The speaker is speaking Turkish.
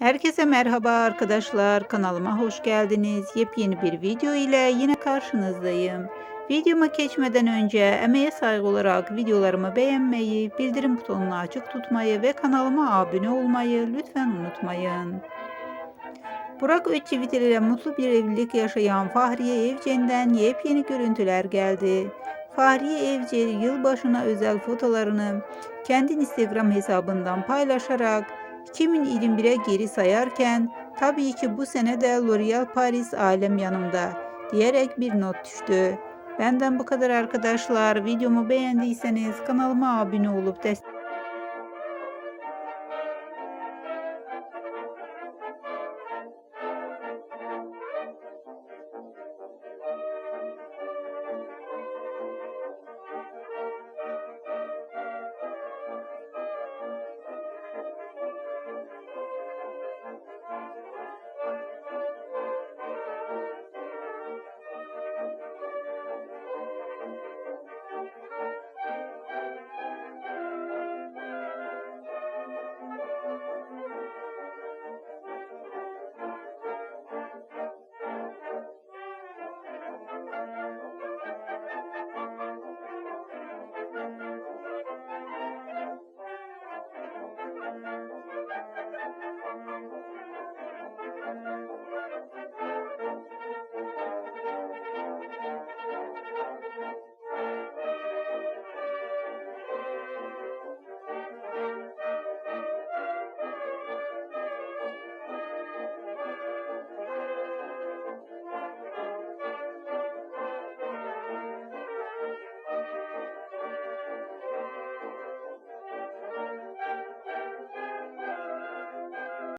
Herkese merhaba arkadaşlar. Kanalıma hoş geldiniz. Yepyeni bir video ile yine karşınızdayım. Videoma geçmeden önce emeğe saygı olarak videolarımı beğenmeyi, bildirim butonunu açık tutmayı ve kanalıma abone olmayı lütfen unutmayın. Burak Öçivit ile mutlu bir evlilik yaşayan Fahriye Evcen'den yepyeni görüntüler geldi. Fahriye Evcen yılbaşına özel fotolarını kendi Instagram hesabından paylaşarak 2021'e geri sayarken tabii ki bu sene de L'Oreal Paris alem yanımda diyerek bir not düştü. Benden bu kadar arkadaşlar. Videomu beğendiyseniz kanalıma abone olup destek